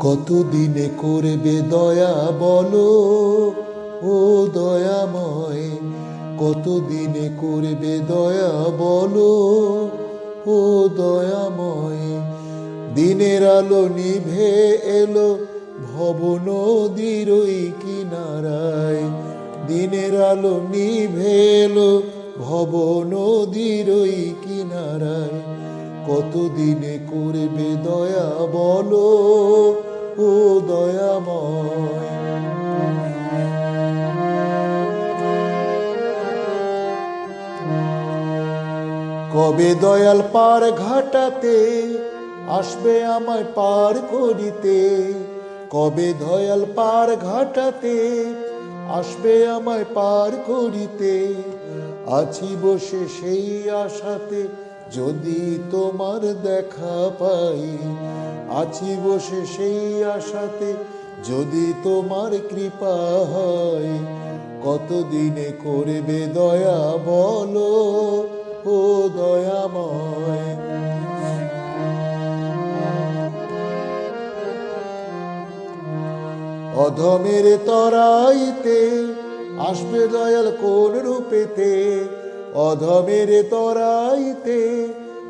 কতদিনে করবে দয়া বলো? ও দয়াময়, কতদিনে করবে দয়া বলো? ও দয়াময়, দিনের আলো নিভে এলো ভব নদীর ওই কিনারায়। দিনের আলো নিভে এলো ভব নদীর ওই কিনারায়। কতদিনে করবে দয়া বলো? ও দয়াময়। কবে দয়াল পার ঘাটাতে আসবে আমায় পার করিতে? কবে দয়াল পার ঘাটাতে আসবে আমায় পার করিতে? আছি বসে সেই আশাতে যদি তোমার দেখা পাই। আছি বসে সেই আশাতে, যদি তোমার কৃপা হয়, কতদিনে করবে দয়া বলো, ও দয়াময়। অধমের তরাইতে আসবে দয়াল কোন রূপেতে? অধমের তরাইতে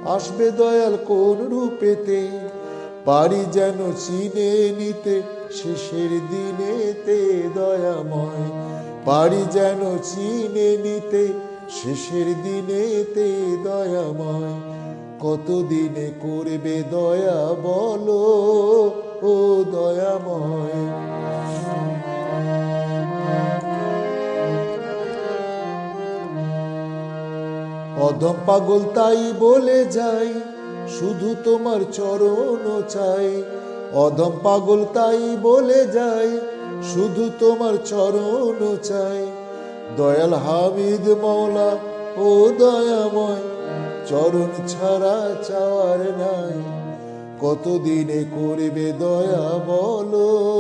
আসবে দয়াল কোন রূপেতে? পারি যেন চিনে নিতে, শেষের দিনেতে দয়াময়। পারি যেন চিনে নিতে, শেষের দিনেতে দয়াময়। কতদিনে করবে দয়া বলো, ও দয়াময়। অধম পাগল তাই বলে যাই শুধু তোমার চরণ চাই। অধম পাগল তাই বলে যায়, শুধু তোমার চরণ চাই। দয়াল হামিদ মৌলা ও দয়াময়, চরণ ছাড়া চাওয়ার নাই। কতদিনে করবে দয়া বলো?